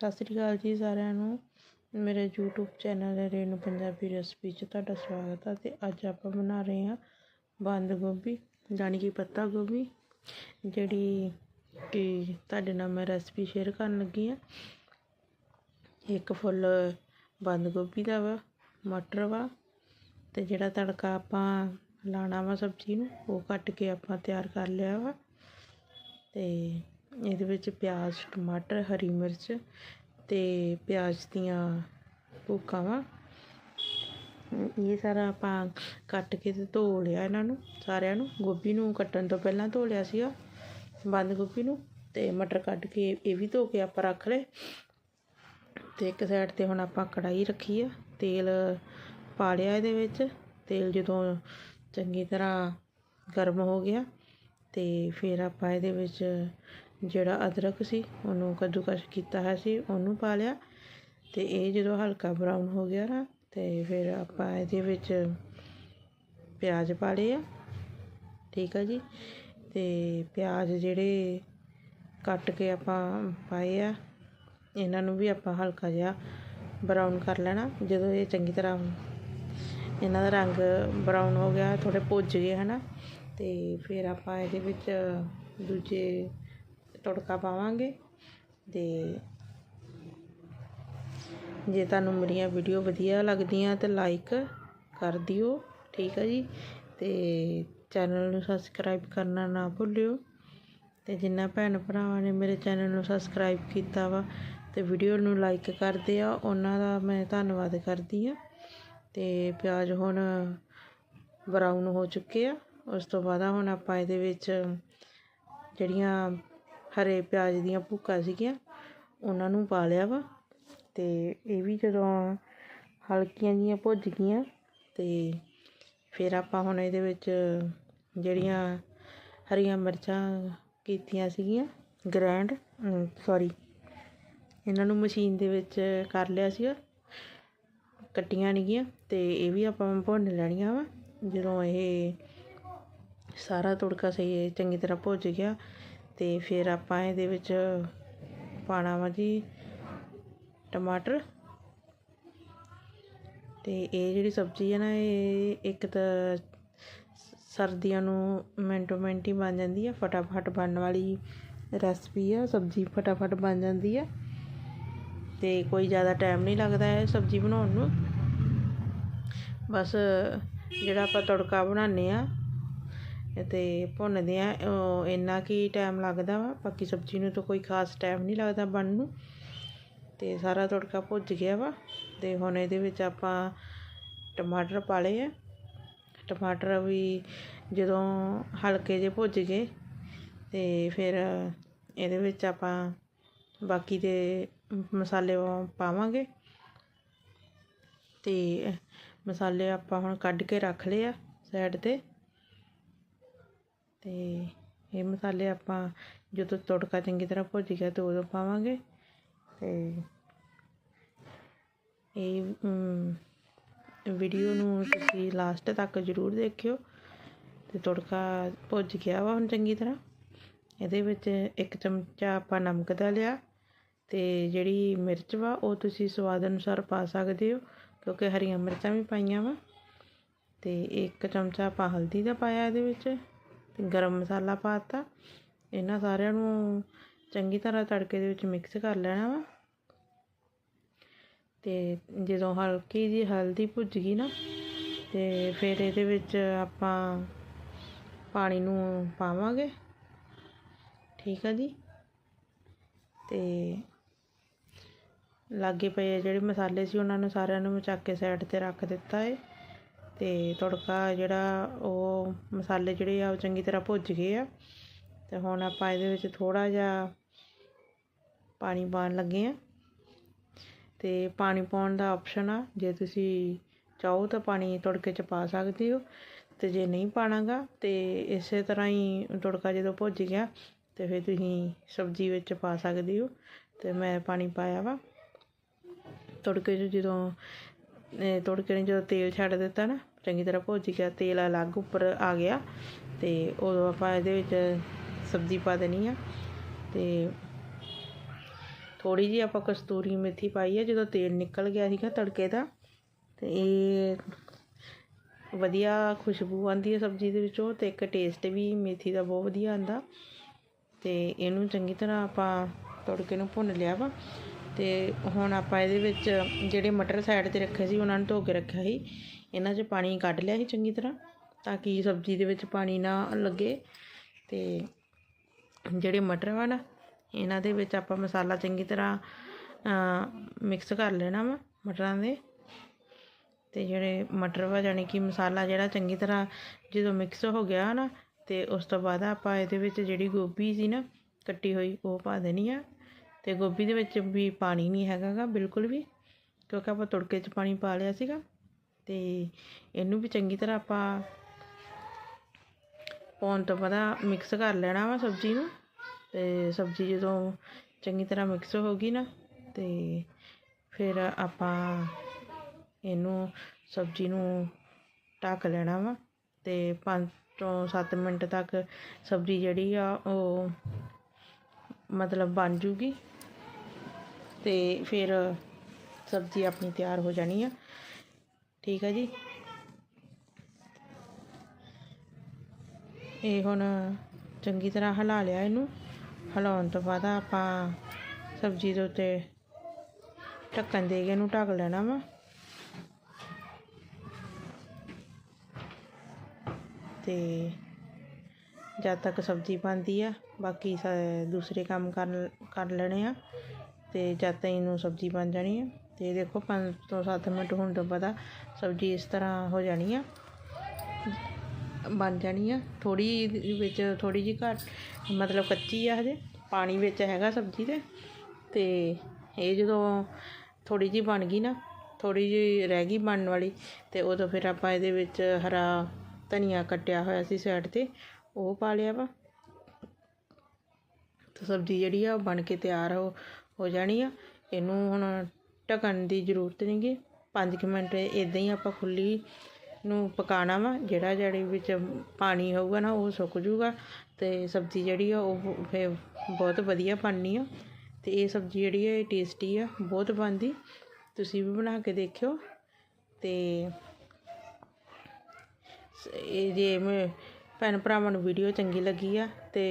ਸਤਿ ਸ੍ਰੀ ਅਕਾਲ ਜੀ ਸਾਰਿਆਂ ਨੂੰ। ਮੇਰੇ YouTube channel Renu Punjabi recipe 'ਚ ਤੁਹਾਡਾ ਸਵਾਗਤ ਹੈ ਤੇ ਅੱਜ ਆਪਾਂ ਬਣਾ ਰਹੇ ਹਾਂ ਬੰਦ ਗੋਭੀ, ਜਾਣੀ ਕਿ ਪੱਤਾ ਗੋਭੀ, ਜਿਹੜੀ ਕਿ ਤੁਹਾਡੇ ਨਾਲ ਮੈਂ ਰੈਸਪੀ ਸ਼ੇਅਰ ਕਰਨ ਲੱਗੀ ਹਾਂ। ਇੱਕ ਫੁੱਲ ਬੰਦ ਗੋਭੀ ਦਾ ਵਾ, ਮਟਰ ਵਾ, ਤੇ ਜਿਹੜਾ ਤੜਕਾ ਆਪਾਂ ਲਾਣਾ ਵਾ ਸਬਜ਼ੀ ਨੂੰ, ਉਹ ਕੱਟ ਕੇ ਆਪਾਂ ਤਿਆਰ ਕਰ ਲਿਆ ਵਾ। ਤੇ ਇਹਦੇ ਵਿੱਚ ਪਿਆਜ਼, ਟਮਾਟਰ, ਹਰੀ ਮਿਰਚ ਅਤੇ ਪਿਆਜ਼ ਦੀਆਂ ਭੁੱਕਾਂ ਵਾ ਇਹ ਸਾਰਾ ਆਪਾਂ ਕੱਟ ਕੇ ਤੇ ਧੋ ਲਿਆ ਇਹਨਾਂ ਨੂੰ, ਸਾਰਿਆਂ ਨੂੰ। ਗੋਭੀ ਨੂੰ ਕੱਟਣ ਤੋਂ ਪਹਿਲਾਂ ਧੋ ਲਿਆ ਸੀਗਾ, ਬੰਦ ਗੋਭੀ ਨੂੰ ਤੇ ਮਟਰ ਕੱਟ ਕੇ ਇਹ ਵੀ ਧੋ ਕੇ ਆਪਾਂ ਰੱਖ ਲਏ। ਤੇ ਇੱਕ ਸਾਈਡ ਤੇ ਹੁਣ ਆਪਾਂ ਕੜਾਈ ਰੱਖੀ ਆ, ਤੇਲ ਪਾ ਲਿਆ ਇਹਦੇ ਵਿੱਚ। ਤੇਲ ਜਦੋਂ ਚੰਗੀ ਤਰ੍ਹਾਂ ਗਰਮ ਹੋ ਗਿਆ ਤੇ ਫਿਰ ਆਪਾਂ ਇਹਦੇ ਵਿੱਚ ਜਿਹੜਾ ਅਦਰਕ ਸੀ, ਉਹਨੂੰ ਕੱਦੂਕਸ ਕੀਤਾ ਹੋਇਆ ਸੀ, ਉਹਨੂੰ ਪਾ ਲਿਆ ਅਤੇ ਇਹ ਜਦੋਂ ਹਲਕਾ ਬਰਾਊਨ ਹੋ ਗਿਆ ਨਾ, ਤੇ ਫਿਰ ਆਪਾਂ ਇਹਦੇ ਵਿੱਚ ਪਿਆਜ਼ ਪਾ ਲਏ ਆ। ਠੀਕ ਆ ਜੀ? ਅਤੇ ਪਿਆਜ਼ ਜਿਹੜੇ ਕੱਟ ਕੇ ਆਪਾਂ ਪਾਏ ਆ, ਇਹਨਾਂ ਨੂੰ ਵੀ ਆਪਾਂ ਹਲਕਾ ਜਿਹਾ ਬਰਾਊਨ ਕਰ ਲੈਣਾ। ਜਦੋਂ ਇਹ ਚੰਗੀ ਤਰ੍ਹਾਂ ਇਹਨਾਂ ਦਾ ਰੰਗ ਬਰਾਊਨ ਹੋ ਗਿਆ ਥੋੜੇ ਭੁੱਜ ਗਏ ਹਨਾ ਅਤੇ ਫਿਰ ਆਪਾਂ ਇਹਦੇ ਵਿੱਚ ਦੂਜੇ ਤੜਕਾ ਪਾਵਾਂਗੇ ਤੇ ਜੇ ਤੁਹਾਨੂੰ ਮੇਰੀਆਂ ਵੀਡੀਓ ਵਧੀਆ ਲੱਗਦੀਆਂ ਤੇ ਲਾਈਕ ਕਰ ਦਿਓ, ਠੀਕ ਹੈ ਜੀ? ਤੇ ਚੈਨਲ ਨੂੰ ਸਬਸਕ੍ਰਾਈਬ ਕਰਨਾ ਨਾ ਭੁੱਲਿਓ। ਤੇ ਜਿੰਨਾ ਭੈਣ ਭਰਾਵਾਂ ਨੇ ਮੇਰੇ ਚੈਨਲ ਨੂੰ ਸਬਸਕ੍ਰਾਈਬ ਕੀਤਾ ਵਾ ਤੇ ਵੀਡੀਓ ਨੂੰ ਲਾਈਕ ਕਰਦੇ ਆ, ਉਹਨਾਂ ਦਾ ਮੈਂ ਧੰਨਵਾਦ ਕਰਦੀ ਆ। ਤੇ ਪਿਆਜ਼ ਹੁਣ ਬਰਾਊਨ ਹੋ ਚੁੱਕੇ ਆ। ਉਸ ਤੋਂ ਬਾਅਦ ਹੁਣ ਆਪਾਂ ਇਹਦੇ ਵਿੱਚ ਜਿਹੜੀਆਂ ਹਰੇ ਪਿਆਜ਼ ਦੀਆਂ ਭੁੱਕਾਂ ਸੀਗੀਆਂ, ਉਹਨਾਂ ਨੂੰ ਪਾ ਲਿਆ ਵਾ ਅਤੇ ਇਹ ਵੀ ਜਦੋਂ ਹਲਕੀਆਂ ਜੀਆਂ ਭੁੱਜ ਗਈਆਂ ਅਤੇ ਫਿਰ ਆਪਾਂ ਹੁਣ ਇਹਦੇ ਵਿੱਚ ਜਿਹੜੀਆਂ ਹਰੀਆਂ ਮਿਰਚਾਂ ਕੀਤੀਆਂ ਸੀਗੀਆਂ, ਗ੍ਰੈਂਡ ਸੌਰੀ ਇਹਨਾਂ ਨੂੰ ਮਸ਼ੀਨ ਦੇ ਵਿੱਚ ਕਰ ਲਿਆ ਸੀਗਾ, ਕੱਟੀਆਂ ਨੇਗੀਆਂ ਅਤੇ ਇਹ ਵੀ ਆਪਾਂ ਭੁੰਨ ਲੈਣੀਆਂ ਵਾ, ਜਦੋਂ ਇਹ ਸਾਰਾ ਤੜਕਾ ਸਹੀ ਚੰਗੀ ਤਰ੍ਹਾਂ ਭੁੱਜ ਗਿਆ ਅਤੇ ਫਿਰ ਆਪਾਂ ਇਹਦੇ ਵਿੱਚ ਪਾਉਣਾ ਵਾ ਜੀ ਟਮਾਟਰ। ਅਤੇ ਇਹ ਜਿਹੜੀ ਸਬਜ਼ੀ ਹੈ ਨਾ, ਇਹ ਇੱਕ ਤਾਂ ਸਰਦੀਆਂ ਨੂੰ ਮਿੰਟੋ ਮਿੰਟ ਹੀ ਬਣ ਜਾਂਦੀ ਹੈ ਫਟਾਫਟ ਬਣਨ ਵਾਲੀ ਰੈਸਪੀ ਆ, ਸਬਜ਼ੀ ਫਟਾਫਟ ਬਣ ਜਾਂਦੀ ਹੈ ਤੇ ਕੋਈ ਜ਼ਿਆਦਾ ਟਾਈਮ ਨਹੀਂ ਲੱਗਦਾ ਹੈ ਸਬਜ਼ੀ ਬਣਾਉਣ ਨੂੰ। ਬਸ ਜਿਹੜਾ ਆਪਾਂ ਤੜਕਾ ਬਣਾਉਂਦੇ ਆ ਅਤੇ ਭੁੰਨਦੇ ਹਾਂ ਇੰਨਾ ਕੀ ਟਾਈਮ ਲੱਗਦਾ ਵਾ? ਬਾਕੀ ਸਬਜ਼ੀ ਨੂੰ ਤਾਂ ਕੋਈ ਖਾਸ ਟਾਈਮ ਨਹੀਂ ਲੱਗਦਾ ਬਣਨ ਨੂੰ। ਅਤੇ ਸਾਰਾ ਤੜਕਾ ਭੁੱਜ ਗਿਆ ਵਾ। ਅਤੇ ਹੁਣ ਇਹਦੇ ਵਿੱਚ ਆਪਾਂ ਟਮਾਟਰ ਪਾ ਲਏ ਆ। ਟਮਾਟਰ ਵੀ ਜਦੋਂ ਹਲਕੇ ਜਿਹੇ ਭੁੱਜ ਗਏ ਅਤੇ ਫਿਰ ਇਹਦੇ ਵਿੱਚ ਆਪਾਂ ਬਾਕੀ ਦੇ ਮਸਾਲੇ ਪਾਵਾਂਗੇ। ਅਤੇ ਮਸਾਲੇ ਆਪਾਂ ਹੁਣ ਕੱਢ ਕੇ ਰੱਖ ਲਏ ਆ ਸਾਈਡ ਤੇ। ਅਤੇ ਇਹ ਮਸਾਲੇ ਆਪਾਂ ਜਦੋਂ ਤੜਕਾ ਚੰਗੀ ਤਰ੍ਹਾਂ ਭੁੱਜ ਗਿਆ ਤਾਂ ਉਦੋਂ ਪਾਵਾਂਗੇ ਅਤੇ ਇਹ ਵੀਡੀਓ ਨੂੰ ਤੁਸੀਂ ਲਾਸਟ ਤੱਕ ਜ਼ਰੂਰ ਦੇਖਿਓ ਤੇ ਤੜਕਾ ਭੁੱਜ ਗਿਆ ਵਾ ਹੁਣ ਚੰਗੀ ਤਰ੍ਹਾਂ। ਇਹਦੇ ਵਿੱਚ ਇੱਕ ਚਮਚਾ ਆਪਾਂ ਨਮਕ ਦਾ ਲਿਆ ਤੇ ਜਿਹੜੀ ਮਿਰਚ ਵਾ ਉਹ ਤੁਸੀਂ ਸਵਾਦ ਅਨੁਸਾਰ ਪਾ ਸਕਦੇ ਹੋ ਕਿਉਂਕਿ ਹਰੀਆਂ ਮਿਰਚਾਂ ਵੀ ਪਾਈਆਂ ਵਾ ਤੇ ਇੱਕ ਚਮਚਾ ਆਪਾਂ ਹਲਦੀ ਦਾ ਪਾਇਆ ਇਹਦੇ ਵਿੱਚ। ਤੇ ਗਰਮ ਮਸਾਲਾ ਪਾਤਾ। ਇਹਨਾਂ ਸਾਰਿਆਂ ਨੂੰ ਚੰਗੀ ਤਰ੍ਹਾਂ ਤੜਕੇ ਦੇ ਵਿੱਚ ਮਿਕਸ ਕਰ ਲੈਣਾ ਵਾ। ਤੇ ਜਦੋਂ ਹਲਕੀ ਜੀ ਹਲਦੀ ਭੁੱਜ ਗਈ ਨਾ, ਤੇ ਫਿਰ ਇਹਦੇ ਵਿੱਚ ਆਪਾਂ ਪਾਣੀ ਨੂੰ ਪਾਵਾਂਗੇ। ਠੀਕ ਆ ਜੀ? ਤੇ ਲਾਗੇ ਪਏ ਜਿਹੜੇ ਮਸਾਲੇ ਸੀ, ਉਹਨਾਂ ਨੂੰ ਸਾਰਿਆਂ ਨੂੰ ਚੱਕ ਕੇ ਸਾਈਡ ਤੇ ਰੱਖ ਦਿੱਤਾ ਏ। ਅਤੇ ਤੜਕਾ ਜਿਹੜਾ ਉਹ ਮਸਾਲੇ ਜਿਹੜੇ ਆ ਉਹ ਚੰਗੀ ਤਰ੍ਹਾਂ ਭੁੱਜ ਗਏ ਆ। ਅਤੇ ਹੁਣ ਆਪਾਂ ਇਹਦੇ ਵਿੱਚ ਥੋੜ੍ਹਾ ਜਿਹਾ ਪਾਣੀ ਪਾਉਣ ਲੱਗੇ ਆ। ਅਤੇ ਪਾਣੀ ਪਾਉਣ ਦਾ ਆਪਸ਼ਨ ਆ, ਜੇ ਤੁਸੀਂ ਚਾਹੋ ਤਾਂ ਪਾਣੀ ਤੜਕੇ 'ਚ ਪਾ ਸਕਦੇ ਹੋ, ਤੇ ਜੇ ਨਹੀਂ ਪਾਣਾਗਾ ਤੇ ਇਸੇ ਤਰ੍ਹਾਂ ਹੀ ਤੜਕਾ ਜਦੋਂ ਭੁੱਜ ਗਿਆ, ਤੇ ਫਿਰ ਤੁਸੀਂ ਸਬਜ਼ੀ ਵਿੱਚ ਪਾ ਸਕਦੇ ਹੋ। ਤੇ ਮੈਂ ਪਾਣੀ ਪਾਇਆ ਵਾ। ਤੜਕੇ 'ਚ ਜਦੋਂ ਤੁੜਕੇ ਨੇ ਜਦੋਂ ਤੇਲ ਛੱਡ ਦਿੱਤਾ ਨਾ, ਚੰਗੀ ਤਰ੍ਹਾਂ ਭੁੱਜ ਗਿਆ, ਤੇਲ ਅਲੱਗ ਉੱਪਰ ਆ ਗਿਆ ਤੇ ਉਦੋਂ ਆਪਾਂ ਇਹਦੇ ਵਿੱਚ ਸਬਜ਼ੀ ਪਾ ਦੇਣੀ ਆ ਤੇ ਥੋੜੀ ਜਿਹੀ ਆਪਾਂ ਕਸਤੂਰੀ ਮੇਥੀ ਪਾਈ ਹੈ ਜਦੋਂ ਤੇਲ ਨਿਕਲ ਗਿਆ ਸੀਗਾ ਤੜਕੇ ਦਾ ਤੇ ਇਹ ਵਧੀਆ ਖੁਸ਼ਬੂ ਆਉਂਦੀ ਹੈ ਸਬਜ਼ੀ ਦੇ ਵਿੱਚੋਂ ਤੇ ਇੱਕ ਟੇਸਟ ਵੀ ਮੇਥੀ ਦਾ ਬਹੁਤ ਵਧੀਆ ਆਉਂਦਾ ਤੇ ਇਹਨੂੰ ਚੰਗੀ ਤਰ੍ਹਾਂ ਆਪਾਂ ਤੜਕੇ ਨੂੰ ਭੁੰਨ ਲਿਆ ਵਾ ਤੇ ਹੁਣ ਆਪਾਂ ਇਹਦੇ ਵਿੱਚ ਜਿਹੜੇ ਮਟਰ ਸਾਈਡ ਤੇ ਰੱਖੇ ਸੀ, ਉਹਨਾਂ ਨੂੰ ਧੋ ਕੇ ਰੱਖਿਆ ਸੀ। ਇਹਨਾਂ 'ਚ ਪਾਣੀ ਕੱਢ ਲਿਆ ਸੀ ਚੰਗੀ ਤਰ੍ਹਾਂ, ਤਾਂ ਕਿ ਸਬਜ਼ੀ ਦੇ ਵਿੱਚ ਪਾਣੀ ਨਾ ਲੱਗੇ। ਤੇ ਜਿਹੜੇ ਮਟਰ ਵਾ ਨਾ, ਇਹਨਾਂ ਦੇ ਵਿੱਚ ਆਪਾਂ ਮਸਾਲਾ ਚੰਗੀ ਤਰ੍ਹਾਂ ਮਿਕਸ ਕਰ ਲੈਣਾ ਵਾ ਮਟਰਾਂ ਦੇ। ਤੇ ਜਿਹੜੇ ਮਟਰ ਵਾ, ਜਾਣੀ ਕਿ ਮਸਾਲਾ ਜਿਹੜਾ ਚੰਗੀ ਤਰ੍ਹਾਂ ਜਦੋਂ ਮਿਕਸ ਹੋ ਗਿਆ ਨਾ, ਤੇ ਉਸ ਤੋਂ ਬਾਅਦ ਆਪਾਂ ਇਹਦੇ ਵਿੱਚ ਜਿਹੜੀ ਗੋਭੀ ਸੀ ਨਾ, ਕੱਟੀ ਹੋਈ, ਉਹ ਪਾ ਦੇਣੀ ਆ। ਤੇ ਗੋਭੀ ਦੇ ਵਿੱਚ ਵੀ ਪਾਣੀ ਨਹੀਂ ਹੈਗਾ ਗਾ ਬਿਲਕੁਲ ਵੀ, ਕਿਉਂਕਿ ਆਪਾਂ ਤੜਕੇ 'ਚ ਪਾਣੀ ਪਾ ਲਿਆ ਸੀਗਾ, ਤੇ ਇਹਨੂੰ ਵੀ ਚੰਗੀ ਤਰ੍ਹਾਂ ਆਪਾਂ ਪਾਉਣ ਤੋਂ ਬਾਅਦ ਮਿਕਸ ਕਰ ਲੈਣਾ ਵਾ ਸਬਜ਼ੀ ਨੂੰ, ਤੇ ਸਬਜ਼ੀ ਜਦੋਂ ਚੰਗੀ ਤਰ੍ਹਾਂ ਮਿਕਸ ਹੋ ਗਈ ਨਾ, ਤੇ ਫਿਰ ਆਪਾਂ ਇਹਨੂੰ ਸਬਜ਼ੀ ਨੂੰ ਢੱਕ ਲੈਣਾ ਵਾ, ਤੇ 5 ਤੋਂ 7 ਮਿੰਟ ਤੱਕ ਸਬਜ਼ੀ ਜਿਹੜੀ ਆ ਉਹ ਮਤਲਬ ਬਣ ਜੂਗੀ। ਤੇ ਫਿਰ ਸਬਜ਼ੀ ਆਪਣੀ ਤਿਆਰ ਹੋ ਜਾਣੀ ਆ। ਠੀਕ ਹੈ ਜੀ। ਇਹ ਹੁਣ ਚੰਗੀ ਤਰ੍ਹਾਂ ਹਿਲਾ ਲਿਆ ਇਹਨੂੰ। ਹਿਲਾਉਣ ਤੋਂ ਬਾਅਦ ਆਪਾਂ ਸਬਜ਼ੀ ਦੇ ਉੱਤੇ ਢੱਕਣ ਦੇ ਕੇ ਇਹਨੂੰ ਢੱਕ ਲੈਣਾ ਵਾ। ਤੇ ਜਦ ਤੱਕ ਸਬਜ਼ੀ ਬਣਦੀ ਆ, ਬਾਕੀ ਸ- ਦੂਸਰੇ ਕੰਮ ਕਰ ਕਰ ਲੈਣੇ ਆ ਅਤੇ ਜਦ ਤੱਕ ਇਹਨੂੰ ਸਬਜ਼ੀ ਬਣ ਜਾਣੀ ਆ। ਤੇ ਦੇਖੋ ਪੰਜ ਤੋਂ ਸੱਤ ਮਿੰਟ ਹੋਣ ਤੋਂ ਬਾਅਦ ਸਬਜ਼ੀ ਇਸ ਤਰ੍ਹਾਂ ਹੋ ਜਾਣੀ ਆ, ਬਣ ਜਾਣੀ ਆ। ਥੋੜੀ ਵਿੱਚ ਥੋੜ੍ਹੀ ਜਿਹੀ ਘੱਟ, ਮਤਲਬ ਕੱਚੀ ਆ ਹਜੇ, ਪਾਣੀ ਵਿੱਚ ਹੈਗਾ ਸਬਜ਼ੀ ਦੇ ਅਤੇ ਇਹ ਜਦੋਂ ਥੋੜ੍ਹੀ ਜਿਹੀ ਬਣ ਗਈ ਨਾ, ਥੋੜ੍ਹੀ ਜਿਹੀ ਰਹਿ ਗਈ ਬਣਨ ਵਾਲੀ ਅਤੇ ਉਦੋਂ ਫਿਰ ਆਪਾਂ ਇਹਦੇ ਵਿੱਚ ਹਰਾ ਧਨੀਆ ਕੱਟਿਆ ਹੋਇਆ ਸੀ ਸਾਈਡ ਤੇ ਉਹ ਪਾ ਲਿਆ ਵਾ। ਤੇ ਸਬਜ਼ੀ ਜਿਹੜੀ ਆ ਉਹ ਬਣ ਕੇ ਤਿਆਰ ਹੋ ਹੋ ਜਾਣੀ ਆ। ਇਹਨੂੰ ਹੁਣ ਢੱਕਣ ਦੀ ਜ਼ਰੂਰਤ ਨਹੀਂਗੀ 5 ਮਿੰਟ ਇਦਾਂ ਹੀ ਆਪਾਂ ਖੁੱਲੀ ਨੂੰ ਪਕਾਉਣਾ ਵਾ। ਜਿਹੜਾ ਜਿਹੜੀ ਵਿੱਚ ਪਾਣੀ ਹੋਊਗਾ ਨਾ, ਉਹ ਸੁੱਕ ਜੂਗਾ। ਤੇ ਸਬਜ਼ੀ ਜਿਹੜੀ ਆ, ਉਹ ਫਿਰ ਬਹੁਤ ਵਧੀਆ ਬਣਨੀ ਆ। ਤੇ ਇਹ ਸਬਜ਼ੀ ਜਿਹੜੀ ਆ, ਇਹ ਟੇਸਟੀ ਆ, ਬਹੁਤ ਬਣਦੀ। ਤੁਸੀਂ ਵੀ ਬਣਾ ਕੇ ਦੇਖਿਓ। ਤੇ ਇਹ ਜੇ ਮੈਂ ਭੈਣ ਭਰਾਵਾਂ ਨੂੰ ਵੀਡੀਓ ਚੰਗੀ ਲੱਗੀ ਆ ਅਤੇ